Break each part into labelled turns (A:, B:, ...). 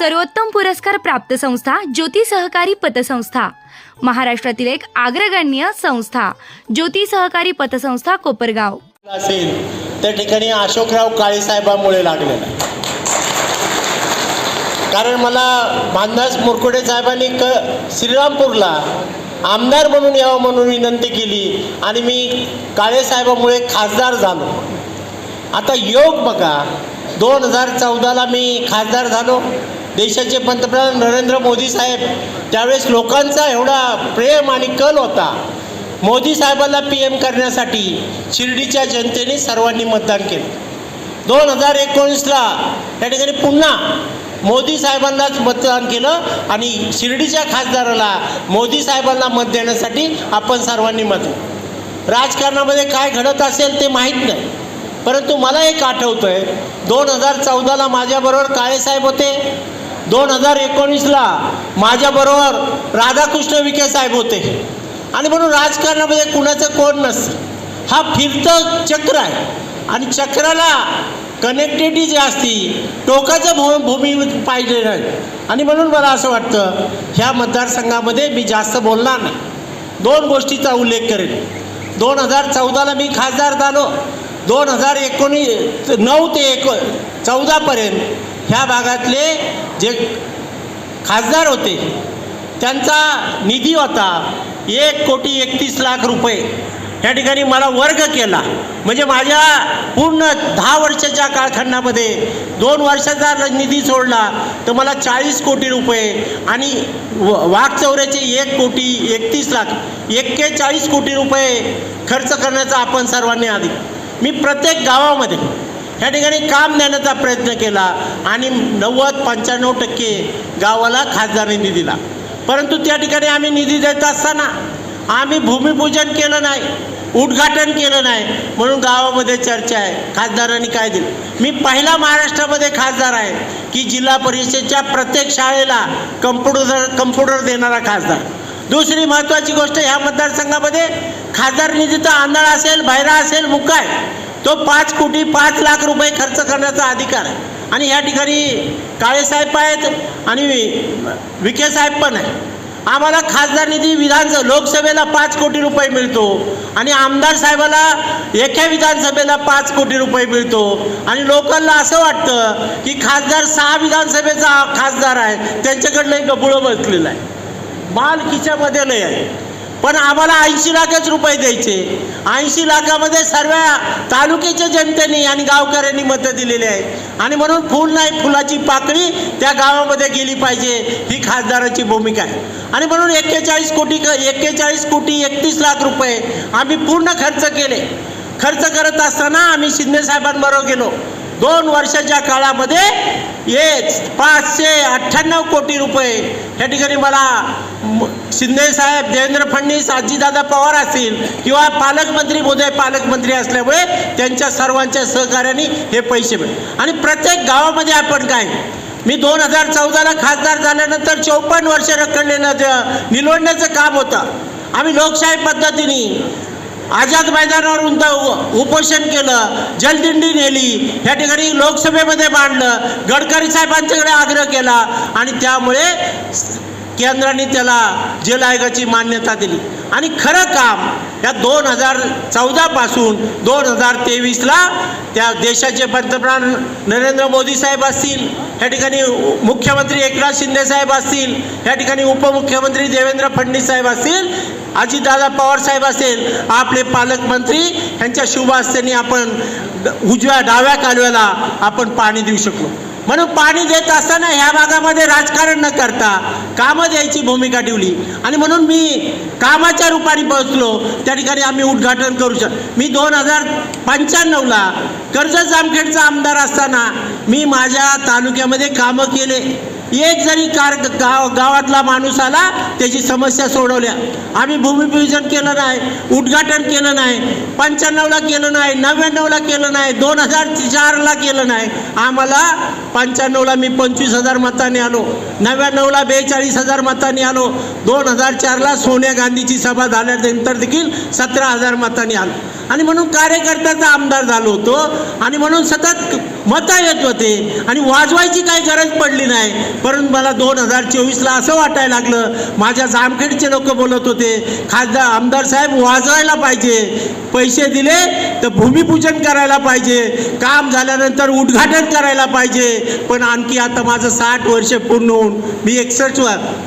A: सर्वोत्तम पुरस्कार प्राप्त संस्था ज्योती सहकारी पतसंस्था. महाराष्ट्रातील एक अग्रगण्य संस्था ज्योती सहकारी पतसंस्था कोपरगाव.
B: असेल त्या ठिकाणी अशोकराव काळेसाहेबांमुळे लागलेला आहे. कारण मला मानदास मुरकुडे साहेबांनी क श्रीरामपूरला आमदार म्हणून यावं म्हणून विनंती केली आणि मी काळेसाहेबामुळे खासदार झालो. आता योग बघा दोन हजार चौदाला मी खासदार झालो. देशाचे पंतप्रधान नरेंद्र मोदी साहेब त्यावेळेस लोकांचा एवढा प्रेम आणि कल होता. मोदी साहेबांना पी एम करण्यासाठी शिर्डीच्या जनतेने सर्वांनी मतदान केलं. दोन हजार एकोणीसला त्या ठिकाणी पुन्हा मोदी साहेबांनाच मतदान केलं आणि शिर्डीच्या खासदाराला मोदी साहेबांना मत देण्यासाठी आपण सर्वांनी मत राजकारणामध्ये काय घडत असेल ते माहीत नाही. परंतु मला एक आठवतं आहे दोन हजार चौदाला माझ्याबरोबर काळेसाहेब होते. दोन हजार एकोणीसला माझ्याबरोबर राधाकृष्ण विखे साहेब होते. आणि म्हणून राजकारणामध्ये कुणाचं कोण नसतं. हा फिरतं चक्र आहे. आणि चक्राला कनेक्टिव्हिटी जी असती टोकाचं भू भूमी पाहिजे नाही. आणि म्हणून मला असं वाटतं ह्या मतदारसंघामध्ये मी जास्त बोलणार नाही. दोन गोष्टीचा उल्लेख करेन. दोन हजार चौदाला मी खासदार झालो. दोन हजार एकोणीस नऊ ते एको चौदापर्यंत ह्या भागातले जे खासदार होते त्यांचा निधी होता एक कोटी एकतीस लाख रुपये. या ठिकाणी मला वर्ग केला. म्हणजे माझ्या पूर्ण दहा वर्षाच्या काळखंडामध्ये दोन वर्षाचा निधी सोडला तर मला चाळीस कोटी रुपये आणि व वाघचौऱ्याचे एक कोटी एकतीस लाख एक्केचाळीस कोटी रुपये खर्च करण्याचा आपण सर्वांनी आधी. मी प्रत्येक गावामध्ये या ठिकाणी काम देण्याचा प्रयत्न केला आणि नव्वद पंच्याण्णव टक्के गावाला खासदारांनी दिला. परंतु त्या ठिकाणी आम्ही निधी देत असताना आम्ही भूमिपूजन केलं नाही उद्घाटन केलं नाही म्हणून गावामध्ये चर्चा आहे. खासदारांनी काय दिलं? मी पहिला महाराष्ट्रामध्ये खासदार आहे की जिल्हा परिषदेच्या प्रत्येक शाळेला कम्प्युटर कम्प्युटर देणारा खासदार. दुसरी महत्त्वाची गोष्ट ह्या मतदारसंघामध्ये खासदार निधीचा आंधळा असेल भैरा असेल मुक्का आहे. तो पाच कोटी पाच लाख रुपये खर्च करण्याचा अधिकार आहे. आणि ह्या ठिकाणी काळेसाहेब आहेत आणि विखे साहेब पण आहे आम्हाला खासदार निधी विधानसभा लोकसभेला पाच कोटी रुपये मिळतो आणि आमदार साहेबाला एका विधानसभेला पाच कोटी रुपये मिळतो. आणि लोकांना असं वाटतं की खासदार सहा विधानसभेचा खासदार आहे त्यांच्याकडनं एक गबुळं बसलेलं आहे. माल खिच्यामध्ये नाही आहे. पण आम्हाला ऐंशी लाखच रुपये द्यायचे. ऐंशी लाखामध्ये सर्व तालुक्याच्या जनतेने आणि गावकऱ्यांनी मतं दिलेली आहेत आणि म्हणून फुल नाही फुलाची पाकळी त्या गावामध्ये गेली पाहिजे ही खासदाराची भूमिका आहे. आणि म्हणून एक्केचाळीस कोटी एक्केचाळीस कोटी एकतीस लाख रुपये आम्ही पूर्ण खर्च केले. खर्च करत असताना आम्ही शिंदे साहेबांबरोबर गेलो. दोन वर्षाच्या काळामध्ये हे पाचशे अठ्ठ्याण्णव कोटी रुपये. या ठिकाणी मला शिंदेसाहेब शिंदे साहेब देवेंद्र फडणवीस आजीदादा पवार असतील किंवा पालकमंत्री मोदय पालकमंत्री असल्यामुळे त्यांच्या सर्वांच्या सहकार्याने हे पैसे मिळ आणि प्रत्येक गावामध्ये आपण काय? मी दोन हजार चौदाला खासदार झाल्यानंतर चौपन्न वर्ष रखडलेलं निलवडण्याचं काम होतं. आम्ही लोकशाही पद्धतीने आझाद मैदानावर उंत उपोषण केलं जलदिंडी नेली या ठिकाणी लोकसभेमध्ये मांडलं गडकरी साहेबांच्याकडे आग्रह केला आणि त्यामुळे केंद्राने त्याला जल आयोगाची मान्यता दिली. आणि खरं काम या दोन हजार चौदापासून दोन हजार तेवीसला त्या देशाचे पंतप्रधान नरेंद्र मोदी साहेब असतील या ठिकाणी मुख्यमंत्री एकनाथ शिंदे साहेब असतील या ठिकाणी उपमुख्यमंत्री देवेंद्र फडणवीस साहेब असतील अजितदादा पवार साहेब असेल आपले पालकमंत्री यांच्या शुभ आपण उजव्या डाव्या कालव्याला आपण पाणी देऊ शकलो. म्हणून पाणी देत असताना ह्या भागामध्ये राजकारण न करता कामं द्यायची भूमिका ठेवली. आणि म्हणून मी कामाच्या रूपाने पोहोचलो त्या ठिकाणी आम्ही उद्घाटन करू शक मी दोन हजार पंच्याण्णवला कर्जत जामखेडचा आमदार असताना मी माझ्या तालुक्यामध्ये कामं केले. एक जरी कार गाव गावातला माणूस आला त्याची समस्या सोडवल्या. आम्ही भूमिपूजन केलं नाही उद्घाटन केलं नाही पंच्याण्णवला केलं नाही नव्याण्णवला केलं नाही दोन हजार चारला केलं नाही. आम्हाला पंच्याण्णवला मी पंचवीस हजार मतांनी आलो नव्याण्णवला बेचाळीस हजार मतांनी आलो दोन हजार चारला सोनिया गांधीची सभा झाल्यानंतर देखील सतरा हजार मतांनी आलो. आणि म्हणून कार्यकर्त्याचा आमदार झालो होतो आणि म्हणून सतत मता येत होते. आणि वाजवायची काही गरज पडली नाही. परंतु मला दोन हजार चोवीसला असं वाटायला लागलं माझ्या जामखेडचे लोक बोलत होते खासदार आमदार साहेब वाजवायला पाहिजे पैसे दिले तर भूमिपूजन करायला पाहिजे काम झाल्यानंतर उद्घाटन करायला पाहिजे पण आणखी आता माझं साठ वर्ष पूर्ण होऊन मी एकसष्ट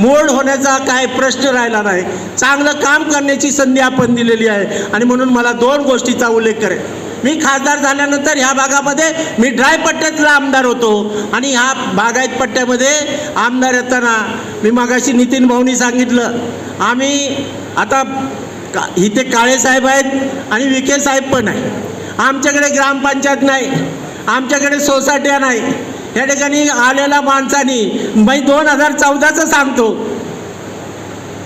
B: मोड होण्याचा काय प्रश्न राहिला नाही. चांगलं काम करण्याची संधी आपण दिलेली आहे. आणि म्हणून मला दोन गोष्टीचा उल्लेख करेल मी खासदार झाल्यानंतर ह्या भागामध्ये मी ड्राय पट्ट्यातला आमदार होतो. आणि ह्या बागायत पट्ट्यामध्ये आमदार येताना मी मागाशी नितीन भाऊनी सांगितलं. आम्ही आता का इथे काळेसाहेब आहेत आणि विखे साहेब पण आहे आमच्याकडे ग्रामपंचायत नाही. आमच्याकडे सोसायट्या नाही. या ठिकाणी आलेल्या माणसानी मी दोन हजार चौदाचं सांगतो.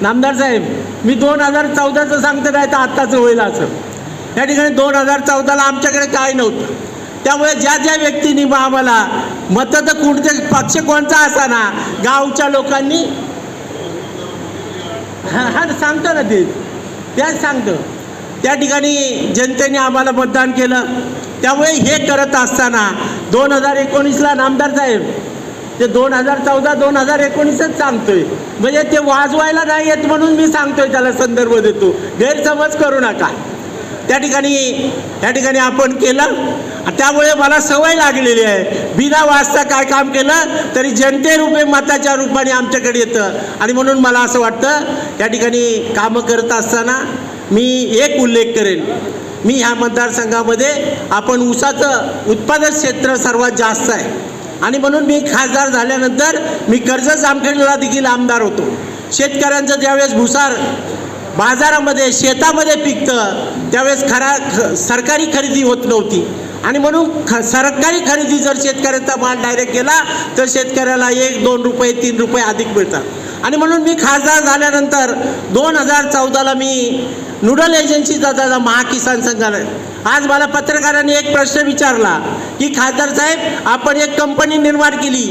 B: नामदार साहेब मी दोन हजार चौदाचं सांगतो नाही तर आत्ताचं होईल असं. या ठिकाणी दोन हजार चौदाला आमच्याकडे काय नव्हतं. त्यामुळे ज्या ज्या व्यक्तींनी मग आम्हाला मतं तर कोणते पक्ष कोणता असाना गावच्या लोकांनी हां हा सांगतो ना ते. त्याच सांगतो. त्या ठिकाणी जनतेने आम्हाला मतदान केलं. त्यामुळे हे करत असताना दोन हजार एकोणीसला नामदार साहेब ते दोन हजार चौदा दोन हजार एकोणीसच सांगतोय. म्हणजे ते वाजवायला नाही येत म्हणून मी सांगतोय त्याला संदर्भ देतो. गैरसमज करू नका. त्या ठिकाणी त्या ठिकाणी आपण केलं. त्यामुळे मला सवय लागलेली आहे. बिना वाचता काय काम केलं तरी जनतेरूपे मताच्या रूपाने आमच्याकडे येतं. आणि म्हणून मला असं वाटतं त्या ठिकाणी कामं करत असताना मी एक उल्लेख करेन. मी ह्या मतदारसंघामध्ये आपण ऊसाचं उत्पादन क्षेत्र सर्वात जास्त आहे. आणि म्हणून मी खासदार झाल्यानंतर मी कर्ज जामखेडला देखील आमदार होतो. शेतकऱ्यांचं ज्यावेळेस भुसार बाजारामध्ये शेतामध्ये पिकतं. त्यावेळेस खरा ख सरकारी खरेदी होत नव्हती. आणि म्हणून ख सरकारी खरेदी जर शेतकऱ्याचा माल डायरेक्ट गेला तर शेतकऱ्याला एक दोन रुपये तीन रुपये अधिक मिळतात. आणि म्हणून मी खासदार झाल्यानंतर दोन हजार चौदाला मी नूडल एजन्सीचा दादा महाकिसान संघाने आज मला पत्रकारांनी एक प्रश्न विचारला की खासदार साहेब आपण एक कंपनी निर्माण केली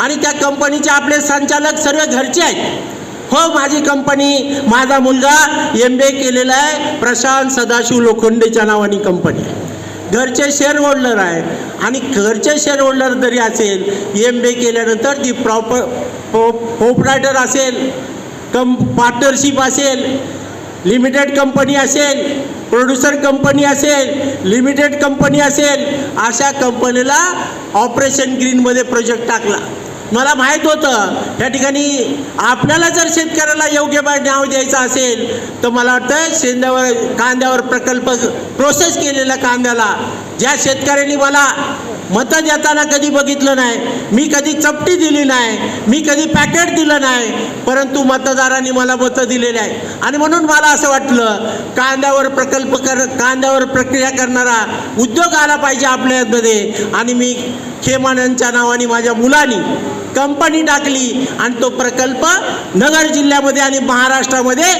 B: आणि त्या कंपनीचे आपले संचालक सर्व घरचे आहेत. हो माझी कंपनी माझा मुलगा एम बी ए केलेला आहे प्रशांत सदाशिव लोखंडेच्या नावानी कंपनी. आहे घरचे शेअर होल्डर आहे. आणि घरचे शेअर होल्डर जरी असेल एम बी ए केल्यानंतर ती प्रॉपर प्रोपरायटर असेल कम पार्टनरशिप असेल लिमिटेड कंपनी असेल प्रोड्युसर कंपनी असेल लिमिटेड कंपनी असेल अशा कंपनीला ऑपरेशन ग्रीनमध्ये प्रोजेक्ट टाकला. मला माहीत होतं या ठिकाणी आपल्याला जर शेतकऱ्याला योग्य बाय नाव द्यायचं असेल तर मला वाटतं शेंद्यावर कांद्यावर प्रकल्प प्रोसेस केलेल्या कांद्याला ज्या शेतकऱ्यांनी मला मतं देताना कधी बघितलं नाही मी कधी चपटी दिली नाही मी कधी पॅकेट दिलं नाही परंतु मतदारांनी मला मतं दिलेली आहे आणि म्हणून मला असं वाटलं कांद्यावर प्रकल्प कर कांद्यावर प्रक्रिया करणारा उद्योग आला पाहिजे आपल्यामध्ये. आणि मी खेमानंदच्या नावाने माझ्या मुलांनी कंपनी टाकली आणि तो प्रकल्प नगर जिल्ह्यामध्ये आणि महाराष्ट्रामध्ये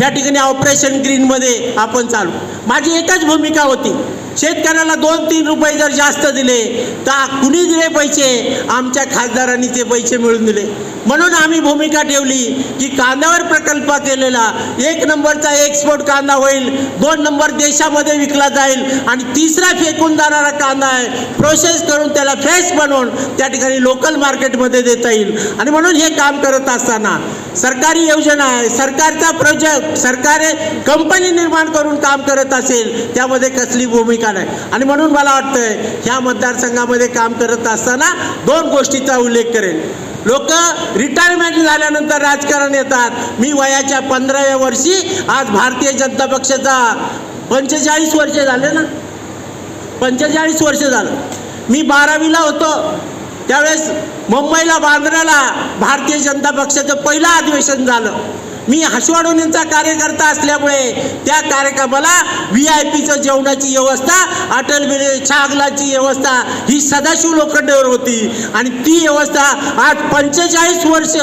B: या ठिकाणी ऑपरेशन ग्रीनमध्ये आपण चालू. माझी एकच भूमिका होती शेतकऱ्याला दोन तीन रुपये जर जास्त दिले तर कुणी दिले पैसे? आमच्या खासदारांनी ते पैसे मिळून दिले. म्हणून आम्ही भूमिका ठेवली की कांद्यावर प्रकल्प केलेला एक नंबरचा एक्सपोर्ट कांदा होईल दोन नंबर देशामध्ये विकला जाईल आणि तिसरा फेकून जाणारा कांदा आहे प्रोसेस करून त्याला फ्रेश बनवून त्या ठिकाणी लोकल मार्केटमध्ये देता येईल. आणि म्हणून हे काम करत असताना सरकारी योजना आहे सरकारचा प्रोजेक्ट सरकारे कंपनी निर्माण करून काम करत असेल त्यामध्ये कसली भूमिका नाही आणि म्हणून मला वाटतंय ह्या मतदारसंघामध्ये काम करत असताना दोन गोष्टीचा उल्लेख करेन. लोक रिटायरमेंट झाल्यानंतर राजकारण येतात. मी वयाच्या पंधराव्या वर्षी आज भारतीय जनता पक्षाचा पंचेचाळीस वर्ष झाले ना? पंचेचाळीस वर्ष झालं. मी बारावीला होतो. त्यावेळेस मुंबईला बांद्र्याला भारतीय जनता पक्षाचं पहिलं अधिवेशन झालं. मी हसवाडोनींचा कार्यकर्ता असल्यामुळे त्या कार्यक्रमाला व्ही आय पीचं जेवणाची व्यवस्था अटल बिहारी छागलाची व्यवस्था ही सदाशिव लोखंडेवर होती. आणि ती व्यवस्था आज पंचेचाळीस वर्ष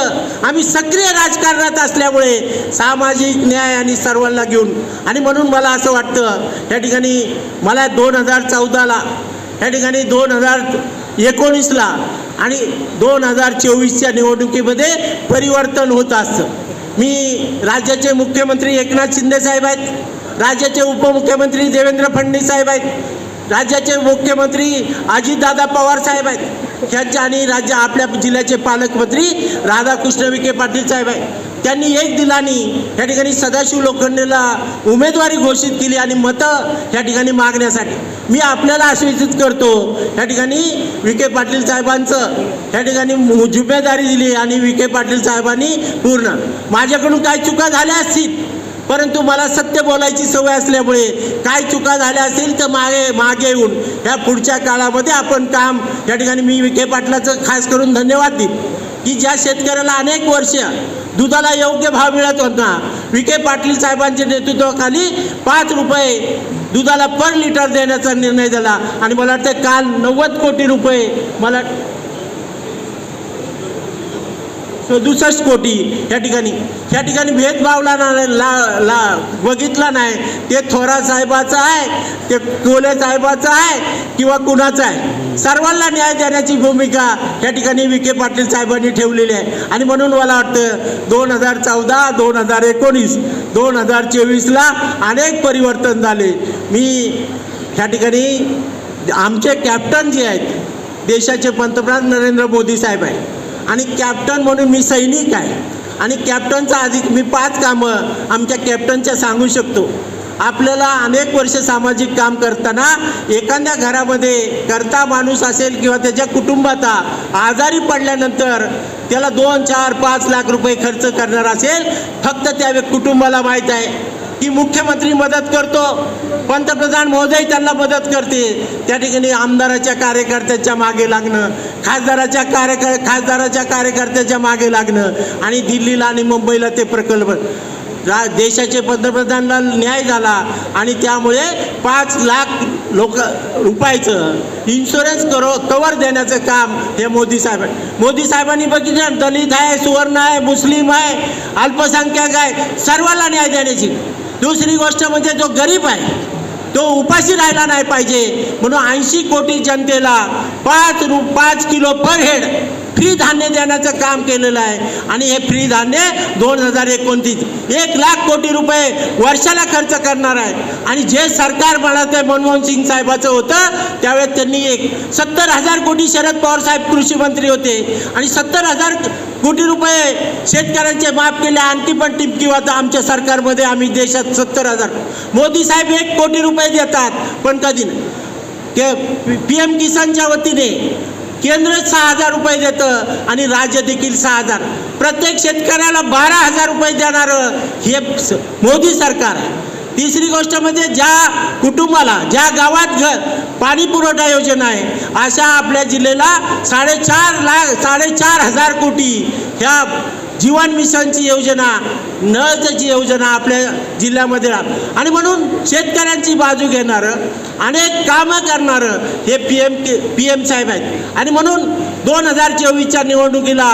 B: आम्ही सक्रिय राजकारणात असल्यामुळे सामाजिक न्याय आणि सर्वांना घेऊन आणि म्हणून मला असं वाटतं या ठिकाणी मला दोन हजार चौदाला या ठिकाणी दोन हजार एकोणीसला आणि दोन हजार चोवीसच्या निवडणुकीमध्ये परिवर्तन होत असतं. मी राज्याचे मुख्यमंत्री एकनाथ शिंदे साहेब आहेत. राज्याचे उपमुख्यमंत्री देवेंद्र फडणवीस साहेब आहेत. राज्याचे मुख्यमंत्री अजितदादा पवार साहेब आहेत. ह्यांच्या आणि राज्य आपल्या जिल्ह्याचे पालकमंत्री राधाकृष्ण विखे पाटील साहेब आहे. त्यांनी एक दिलानी या ठिकाणी सदाशिव लोखंडेला उमेदवारी घोषित केली आणि मतं या ठिकाणी मागण्यासाठी. मी आपल्याला आश्वासित करतो या ठिकाणी विखे पाटील साहेबांचं या ठिकाणी जिम्मेदारी दिली आणि विखे पाटील साहेबांनी पूर्ण. माझ्याकडून काय चुका झाल्या असतील परंतु मला सत्य बोलायची सवय असल्यामुळे काय चुका झाल्या असतील तर मागे मागे येऊन या पुढच्या काळामध्ये आपण काम या ठिकाणी मी विखे पाटलाचं खास करून धन्यवाद देईन. की ज्या शेतकऱ्याला अनेक वर्ष दुधाला योग्य भाव मिळत होता विखे पाटील साहेबांच्या नेतृत्वाखाली पाच रुपये दुधाला पर लिटर देण्याचा निर्णय झाला. आणि मला वाटतं काल नव्वद कोटी रुपये मला सदुसष्ट कोटी या ठिकाणी. या ठिकाणी भेदभाव ला ला ला बघितला नाही. ते थोरा साहेबाचं आहे ते कोले साहेबाचं आहे किंवा कुणाचं आहे. सर्वांना न्याय देण्याची भूमिका या ठिकाणी विखे पाटील साहेबांनी ठेवलेली आहे. आणि म्हणून मला वाटतं दोन हजार चौदा दोन हजार एकोणीस दोन हजार चोवीसला अनेक परिवर्तन झाले. मी ह्या ठिकाणी आमचे कॅप्टन जे आहेत देशाचे पंतप्रधान नरेंद्र मोदी साहेब आहे आणि कॅप्टन म्हणून मी सैनिक आहे. आणि कॅप्टनचा अधिक मी पाच कामं आमच्या कॅप्टनच्या सांगू शकतो. आपल्याला अनेक वर्ष सामाजिक काम करताना एखाद्या घरामध्ये करता माणूस असेल किंवा त्याच्या कुटुंबाचा आजारी पडल्यानंतर त्याला दोन चार पाच लाख रुपये खर्च करणार असेल फक्त त्या कुटुंबाला माहीत आहे. की मुख्यमंत्री मदत करतो. पंतप्रधान महोदय त्यांना मदत करते त्या ठिकाणी आमदाराच्या कार्यकर्त्याच्या मागे लागणं खासदाराच्या कार्यक खासदाराच्या कार्यकर्त्याच्या मागे लागणं आणि दिल्लीला आणि मुंबईला ते प्रकल्प रा देशाचे पंतप्रधानला न्याय झाला आणि त्यामुळे पाच लाख लोक रुपयाचं इन्शुरन्स करो कवर देण्याचं काम हे मोदी साहेब मोदी साहेबांनी बघितलं दलित आहे सुवर्ण आहे मुस्लिम आहे अल्पसंख्याक आहे सर्वांना न्याय देण्याची. दुसरी गोष्ट म्हणजे जो गरीब आहे तो उपाशी राहिला नाही पाहिजे. म्हणून ऐंशी कोटी जनतेला पाच रु पाच किलो पर हेड फ्री धान्य देण्याचं काम केलेलं आहे. आणि हे फ्री धान्य दोन हजार एकोणतीस एक लाख कोटी रुपये वर्षाला खर्च करणार आहे. आणि जे सरकार म्हणत ते मनमोहन सिंग साहेबाचं होतं त्यावेळेस त्यांनी एक सत्तर हजार कोटी शरद पवार साहेब कृषी मंत्री होते. आणि सत्तर हजार कोटी रुपये शेतकऱ्यांचे माफ केले आणखी पण टिपकी वाचा आमच्या सरकारमध्ये. आम्ही देशात सत्तर हजार. मोदी साहेब एक कोटी रुपये देतात पण कधी ते पी एम किसानच्या वतीने केंद्र सहा हजार रुपये देतं आणि राज्य देखील सहा हजार. प्रत्येक शेतकऱ्याला बारा हजार रुपये देणारं हे मोदी सरकार आहे. तिसरी गोष्ट म्हणजे ज्या कुटुंबाला ज्या गावात घर पाणी पुरवठा योजना आहे अशा आपल्या जिल्ह्याला साडेचार लाख साडेचार हजार कोटी ह्या जीवन मिशनची योजना नळची योजना आपल्या जिल्ह्यामध्ये. राह आणि म्हणून शेतकऱ्यांची बाजू घेणारं अनेक कामं करणारं हे P M K P M साहेब आहेत. आणि म्हणून दोन हजार चोवीसच्या निवडणुकीला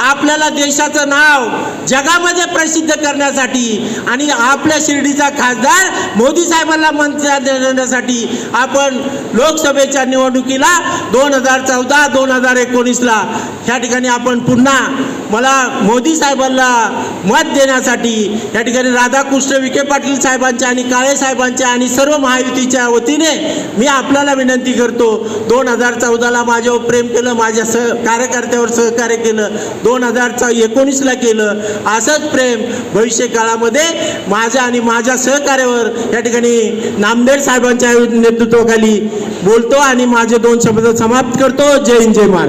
B: आपल्याला देशाचं नाव जगामध्ये प्रसिद्ध करण्यासाठी आणि आपल्या शिर्डीचा खासदार मोदी साहेबांना मंत्री देण्यासाठी आपण लोकसभेच्या निवडणुकीला दोन हजार चौदा दोन हजार एकोणीसला ह्या ठिकाणी आपण पुन्हा मला मोदी साहेबांना मत देण्यासाठी या ठिकाणी राधाकृष्ण विखे पाटील साहेबांच्या आणि काळे साहेबांच्या आणि सर्व महायुतीच्या वतीने मी आपल्याला विनंती करतो दोन हजार चौदाला माझ्यावर प्रेम केलं माझ्या सह कार्यकर्त्यावर सहकार्य केलं दोन हजारचा एकोणीसला केलं. असंच प्रेम भविष्य काळामध्ये माझ्या आणि माझ्या सहकार्यावर या ठिकाणी नामदेव साहेबांच्या नेतृत्वाखाली बोलतो आणि माझे दोन शब्द समाप्त करतो. जय हिंद जय महाराज